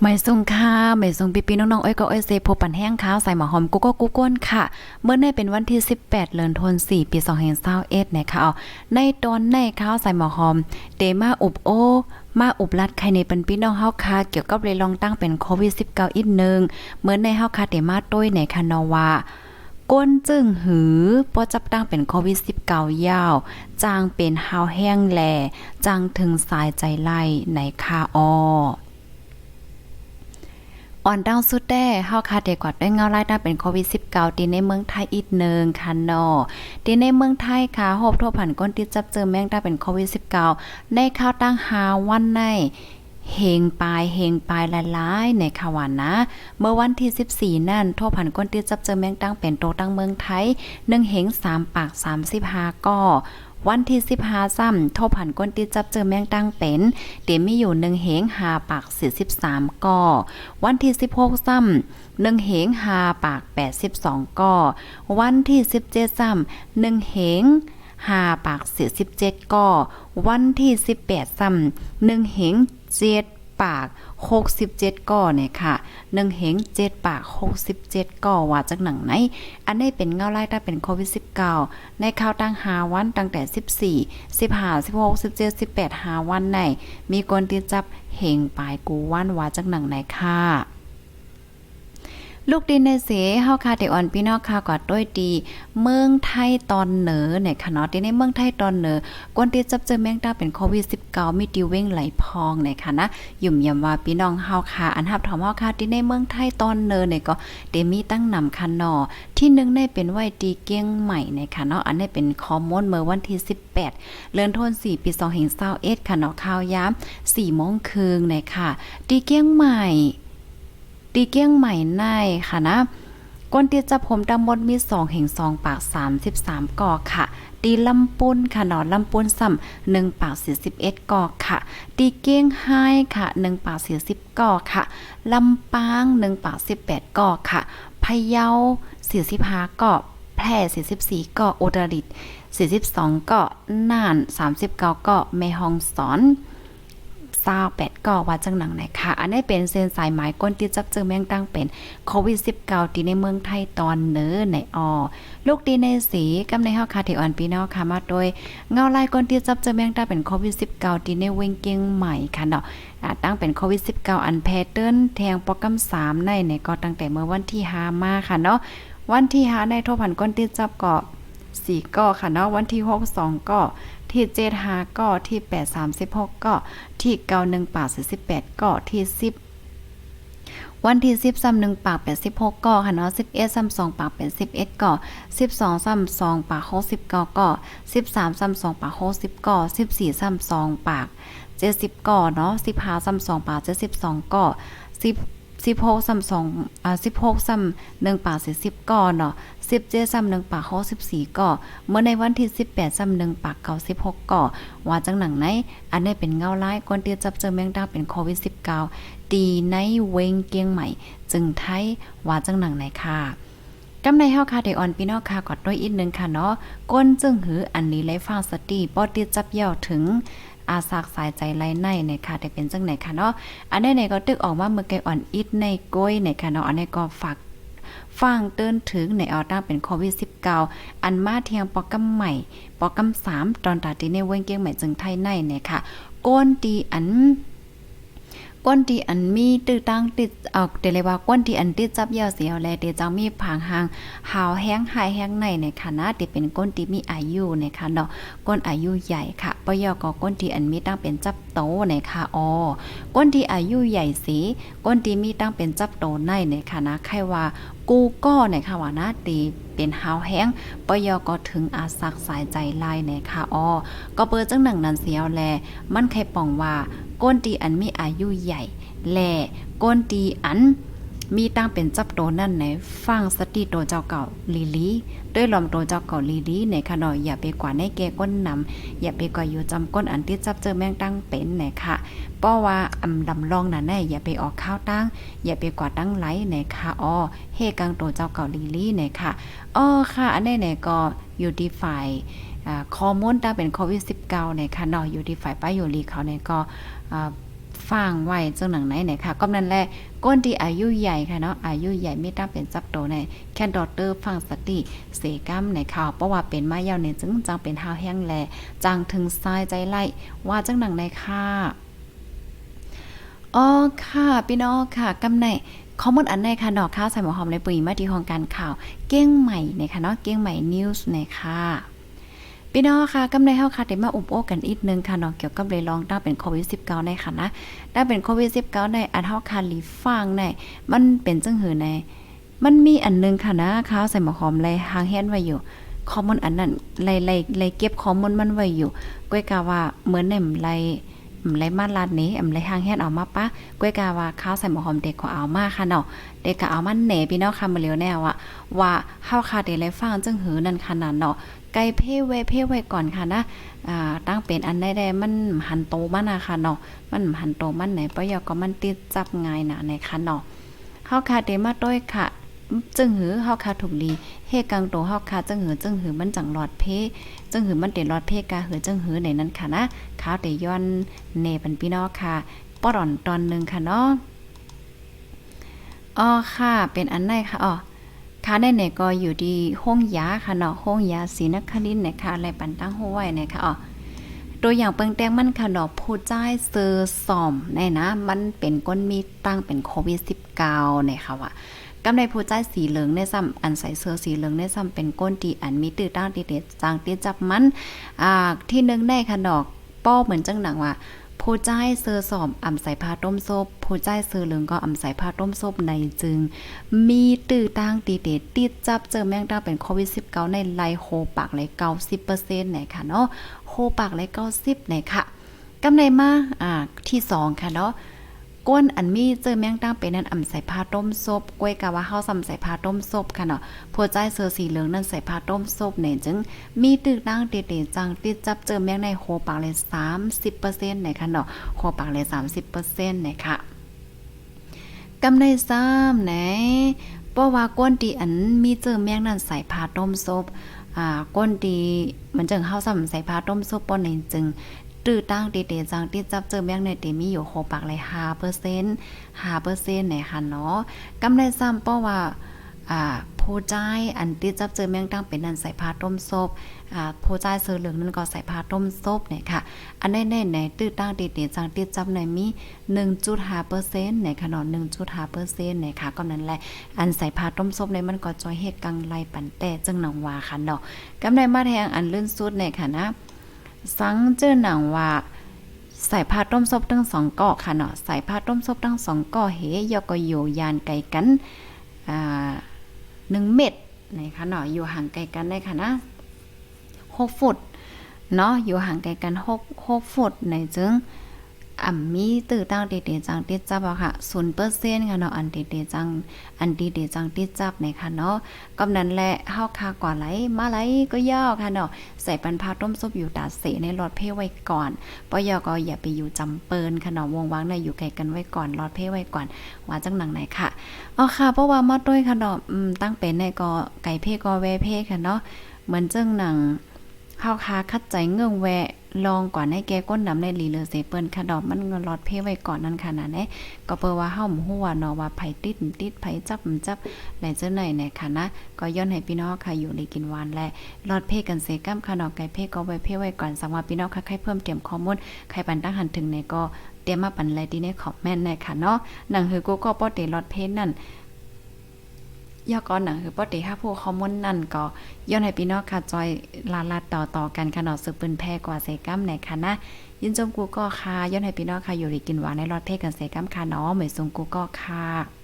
ไม่ทรงค่าไม่ทรงปีปีน้องๆอ้อยก็อ้อยเซพบปันแห้งข้าวใส่หมอหอมกุ๊กกุ๊กก้นค่ะ เมื่อในเป็นวันที่ 18เดือนธันวาคมปี2521นะคะเอาในตอนในข้าวใส่หมอหอมเดมาอุบโอมาอุบลัดใครในเป็นพี่น้องเฮาค่ะเกี่ยวกับเลยลองตั้งเป็นโควิด 19 อีกหนึงเมื่อในเฮาค่ะเดมาต้วยในคานอวาก้นจึงหือป้อจับตั้งเป็นโควิด19ยาว จางเป็นหาวแห้งแหลจางถึงสายใจไล่ในคาออ อ่อนดาวสุดแด้เฮาคาเดกว่าด้วยเงาไล่ได้เป็นโควิด 19 ตีในเมืองไทยอีกหนึ่งค่ะนาะตีในเมืองไทยค่ะหอบทั่วผันก้นติดจับเจอแมงได้เป็นโควิด 19ในข้าวตั้งหาวันในเฮงปลายเฮงปลายละลายในขวานนะ เมื่อวันที่ 14 นั่นทั่วผันก้นติดจับเจอแมงตั้งเป็นโตตั้งเมืองไทย1เฮง3ปาก35ก่อ วันที่สิบห้าซ้ำทบผันก้นตีจับเจอแมงตั้งเป็นเดี๋ยวมีอยู่หนึ่งเหงหาปากสี่สิบสามก่อ วันที่สิบหกซ้ำหนึ่งเหงหาปากแปดสิบสองก่อ วันที่สิบเจ็ดซ้ำหนึ่งเหงหาปากสี่สิบเจ็ดก่อ วันที่สิบแปดซ้ำหนึ่งเหงเจ็ด ปาก 67ก่อเนี่ยค่ะหนึ่งเหงเจ็ดปาก 67ก่อว่าจากหนังไหน อันนี้เป็นเงาไล่ถ้าเป็นโควิด19ในข่าวตั้งหาวันตั้งแต่ 14 15 16 17 18หาวันในมีคนที่จับเหงปลายกูวันว่าจากหนังไหนค่ะ ลูกดินในเสเฮาคาเดอ่อนพี่น้องค่ะกอดด้วยดี เมืองไทยตอนเหนือเนี่ยค่ะเนาะที่ในเมืองไทยตอนเหนือกวนที่จับเจอแมงดาเป็นโควิด 19 มีติวเว้งไหลพองเนี่ยค่ะนะยุ่มยำว่าพี่น้องเฮาค่ะอันทับถอมเฮาค่ะที่ในเมืองไทยตอนเหนือเนี่ยก็เดมีตั้งนำคันนาะที่หนึงในเป็นไว้ดีเกี้ยงใหม่เนี่ยค่ะเนาะอันนี้เป็นข้อมูลเมื่อวันที่ 18เดือนธันวาคมปี2021ค่ะเนาะข่าวยาม4โมงครึ่งเนี่ยค่ะดีเกี้ยงใหม่ ตีเกี้ยงใหม่ในค่ะนะก้นตีจับผมตำบลมีสองแห่งสองปาก33ก่อค่ะ ตีลำปุนค่ะหนอนลำปุนซ้ำหนึ่งปาก41ก่อค่ะ ตีเกี้ยงไห้ค่ะหนึ่งปาก40ก่อค่ะลำปางหนึ่งปาก18ก่อค่ะพะเยา45ก่อแพร่44ก่ออุตรดิตถ์42ก่อน่าน39ก่อแม่ฮองสอน ซาแปดก่อว่าจังหนังไหนค่ะ อันนี้เป็นเส้นสายหมายก้นที่จับเจอแมงตั้งเป็นโควิด -19 ที่ในเมืองไทยตอนเนื้อในออลูกดีในสีกำในเฮาคาเทออนพี่น้องค่ะมาโดยเงาลายก้นที่จับเจอแมงตั้งเป็นโควิด -19 ที่ในเวงเกียงใหม่ค่ะเนาะตั้งเป็นโควิด -19 อันแพทเทิร์นแทงโปรแกรม3ในในก็ตั้งแต่เมื่อวันที่5มาค่ะเนาะวันที่5ในโทพันก้นที่จับก็ สี่ก็ค่ะเนาะวันที่ 6 2 ก็ที่เจ็ดหาก็ที่แปดสามสิบหกก็ที่เก้าหนึ่งปากสิบแปดก็ที่สิบวันที่สิบซ้ำหนึ่งปากแปดสิบหกก็ค่ะเนาะสิบเอ็ดซ้ำสองปากแปดสิบเอ็ดก็สิบสองซ้ำสองปากหกสิบเก้าก็สิบสามซ้ำสองปากหกสิบก็สิบสี่ซ้ำสองปากเจ็ดสิบก็เนาะสิบห้าซ้ำสองปากเจ็ดสิบสองก็สิบ สิบหกซ้ำสองอ่าสิบหกซ้ำหนึ่งปากสี่สิบก่อเนาะสิบเจ็ดซ้ำหนึ่งปากหกสิบสี่ก่อเมื่อในวันที่สิบแปดซ้ำหนึ่งปากเก้าสิบหกก่อว่าจังหนังไหน อันนี้เป็นเงาร้ายคนที่จับเจอแมงดาเป็นโควิดสิบเก้าตีในเวงเกียงใหม่ จึงไทยว่าจังหนังไหนค่ะกำในเฮาค่ะเดออนพี่น้องค่ะกอดด้วยอีกนึงค่ะเนาะก้นจึงหืออันนี้ไลฟังสติปอติดจับเย่าถึง อาสากสายใจไล่ในในค่ะแต่เป็นจังไหนค่ะเนาะอันนี้ในก็ตึกออกมาเมื่อไกอ่อนอิดในก้อยในค่ะเนาะอันนี้ก็ฝากฟังเตือนถึงในออต้าเป็นโควิด -19 อันมาเทียงปอกกำใหม่ ปอกกำสามตอนตาตีในเว้งเกียงใหม่จึงไทยในเนี่ยค่ะก้นตีอัน ก้นที่อันมีตื้อตั้งติดออกเดเลยว่าก้นที่อันติดจับยาวเสียวแลเดจังมีผางหางหาวแห้งหายแห้งในในคณะที่เป็นก้นที่มีอายุในค่ะเนาะก้นอายุใหญ่ค่ะปยอก็ก้นที่อันมีตั้งเป็นจับโตในค่ะอ๋อก้นที่อายุใหญ่สีก้นที่มีตั้งเป็นจับโตในในคณะใครว่า กูก็ในค่ะว่านะตีเป็นหาวแห้งปยอก็ถึงอาสักสายใจลายในค่ะออก็เปิดจังหนังนั้นเสียวแล มันใครป่องว่าก้นตีอันมีอายุใหญ่แลก้นตีอัน มีตั้งเป็นจับโตนั่นไหนฟังสติโตเจ้าเก่าลีลีด้วยลมโตเจ้าเก่าลีลีในขะหน่อยอย่าไปกว่าในแกก้นนำอย่าไปกว่าอยู่จำก้นอันที่จับเจอแมงตั้งเป็นไหนค่ะเพราะว่าอำลำลองน่ะแน่อย่าไปออกข้าวตั้ง อย่าไปกว่าตั้งไหลไหนค่ะอ้อเฮกังโตเจ้าเก่าลีลีไหนค่ะอ้อค่ะอันนี้ไหนก็อยู่ที่ฝ่ายอ่าข้อมูลตั้งเป็นโควิด19ในค่ะเนาะอยู่ที่ฝ่ายป้ายอยู่ลีเขาเนี่ยก็อ่า ฟังไว้จังหนังไหนเนี่ยค่ะก็นั่นแหละก้นที่อายุใหญ่ค่ะเนาะอายุใหญ่ไม่ต้องเป็นจับโตในแค่ดอเตอร์ฟังสติเสกัมในข่าวเพราะว่าเป็นมายาวเนี่ยจึงจังเป็นหาวแห้งแลจังถึงทรายใจไล่ว่าจังหนังในค่ะอ๋อค่ะพี่น้องค่ะกำในข้อมูลอันในค่ะดอกข้าวใส่หมอหอมในปุ๋ยมาที่ห้องการข่าว เก้งใหม่ในค่ะเนาะเก้งใหม่นิวส์ในค่ะ พี่น้องค่ะกำไรเฮาค่ะได้มาอุบโอกันอีกนึงค่ะเนาะเกี่ยวกับเลยลองตั้งเป็นโควิด19ในค่ะนะได้เป็นโควิด19ในอันเฮาค่ะลีฟังในมันเป็นจังหือใน มันมีอันนึงค่ะนะข้าวใส่หมอหอมเลยหางแฮนไว้อยู่ข้อมูลอันนั้นไล่ไล่ไล่เก็บข้อมูลมันไว้อยู่ก้อยกาว่าเหมือนแหนมไล่ไล่มาลาดนี้อำไล่หางแฮนเอามาปะก้อยกาว่าข้าวใส่หมอหอมเด็กก็เอามาค่ะเนาะเด็กก็เอามันแหนพี่น้องค่ะมาเร็วแน่ว่าว่าเฮาค่ะได้ไล่ฟังจังหือนั่นขนาดเนาะ ไก่เพ่ไว้เพ่ไว้ก่อนค่ะนะอ่าตั้งเป็นอันได้ได้มันหันโตมันนะค่ะเนาะมันหันโตมันไหนปะยอก็มันติดจับง่ายนะในค่ะเนาะเฮาค่ะเดมาต้อยค่ะจึงหือเฮาค่ะถูกลีเฮกังโตเฮาค่ะจึงหือจึงหือมันจังหลอดเพจึงหือมันเตหลอดเพกาหือจึงหือในนั้นค่ะนะขาวเตย้อนเนปันพี่น้องค่ะป้อดอนตอนนึงค่ะเนาะอ๋อค่ะเป็นอันไหนค่ะอ๋อ ค่ะในเนี่ยก็อยู่ที่ห้องยาค่ะเนาะห้องยาศีนครินทร์นะคะและปันตั้งห้วยนะคะอ๋อตัวอย่างเปิงแตงมันค่ะเนาะผู้จ่ายเซอร์ซอมในนะมันเป็นก้นมีตั้งเป็นโควิด 19 เนี่ยค่ะว่ากำในผู้จ่ายสีเหลืองในซ้ำอันใส่เสื้อสีเหลืองในซ้ำเป็นก้นที่อันมีตื้อตั้งตีเด็ดจางตีจับมันอ่าที่หนึงได้ค่ะดอกป้อเหมือนจังหนังว่า ผู้จ่ายเซอสอบอ่ำใส่ผ้าต้มซบผู้จ่ายเซอเหลืองก็อ่ำใส่ผ้าต้มซบในจึง มีตื้อตั้งตีเดติดจับเจอแมงดาเป็นโควิด19ในไลโคปากเลย90%ไหนค่ะเนาะโคปากเลย90ไหนค่ะกำไรมาอ่าที่สองค่ะเนาะ ก้นอันมีเจอแมงดาเป็นนั่นอ่ำใส่ผ้าต้มซบกล้วยกะว่าเฮาซำใส่ผ้าต้มซบค่ะเนาะผู้ใจเสื้อสีเหลืองนั่นใส่ผ้าต้มซบเนี่ยจึง มีตึกตั้งตีเดจังติดจับเจอแมงในโฮปากเลย30%ไหนค่ะเนาะโฮปากเลย30%ไหนค่ะกำในซ้ำไหนเพราะว่าก้นดีอันมีเจอแมงนั่นใส่ผ้าต้มซบอ่าก้นดีมันจึงเข้าซ้ำใส่ผ้าต้มซบป้อนนี่จึง ตื้อตั้งตีเตจังติดจับเจอแมงในเตมีอยู่โคปากเลย5% 5%ไหนค่ะเนาะกำในซ้ำเพราะว่าอ่าผู้จ่ายอันติดจับเจอแมงตั้งเป็นนันใส่ผ้าต้มซบอ่าผู้จ่ายเสือเหลืองนั่นก็ใส่ผ้าต้มซบเนี่ยค่ะ อันแน่ๆในตื้อตั้งตีเตจังติดจับในมี1.5%ในขนาด1.5%ในค่ะก็นั่นแหละ อันใส่ผ้าต้มซบในมันก็จอยเฮ็ดกังไลปันแต่จึงหนังว่าค่ะเนาะกำไรมาแทงอันลื่นสุดในค่ะนะ สังเจอหนังว่าใส่ผ้าต้มซบทั้งสองเกาะค่ะเนาะใส่ผ้าต้มซบทั้งสองเกาะเฮยก็อยู่ยานไกลกันอ่าหนึ่งเม็ดนะคะเนาะอยู่ห่างไกลกันได้ค่ะนะหกฟุตเนาะอยู่ห่างไกลกันหกหกฟุตในจึง อ่ำมีตื้อตั้งเดๆจังติดจับอะค่ะ0%ค่ะเนาะอันเดๆจังอันดีเดจังติดจับในค่ะเนาะกำนั้นแหละเฮาคากว่าไหลมาไหลก็ยาวค่ะเนาะใส่ปันพาต้มซุปอยู่ตาเสในหลอดเพไว้ก่อนปยก็อย่าไปอยู่จำเปินค่ะเนาะวงวางในอยู่ไกลกันไว้ก่อนหลอดเพไว้ก่อนว่าจังหนังไหนค่ะอ๋อค่ะเพราะว่ามาด้วยค่ะเนาะอืมตั้งเป็นในก็ไก่เพก็แวเพค่ะเนาะเหมือนจังหนังเฮาคาคัดใจเงื่องแว ลองก่อนให้แกก้นดำในลีเลอเซเปิ้นค่ะดอกมันก็รอดเพไว้ก่อนนั่นค่ะนะเน่ก็เปิว่าเฮาหัวเนาะว่าไผติดติดไผจับจับแลเจังไหนในค่ะนะก็ย้อนให้พี่น้องค่ะอยู่ในกินหวานและรอดเพกันเซกัมค่ะดอกไก่เพก็ไว้เพไว้ก่อนสังว่าพี่น้องค่ะใครเพิ่มเตรียมข้อมูลใครปันตั้งหันถึงในก็เตรียมมาปันไลดีในคอมเมนต์ในค่ะเนาะหนังหือกูก็ป้อเตรอดเพนั่น ย่อก่อนหนังคือปอติห้าผู้คอมมอนนั่นก็ย้อนให้พี่น้องค่ะจอยลาลาต่อต่อกันขนาดสืบปืนแพ้กว่าเซกัมไหนค่ะนะยินจมกูก็ค่ะย้อนให้พี่น้องค่ะอยู่ดีกินหวานในรอดเทศกันเซกัมค่ะเนาะเหมือนทรงกูก็ค่ะ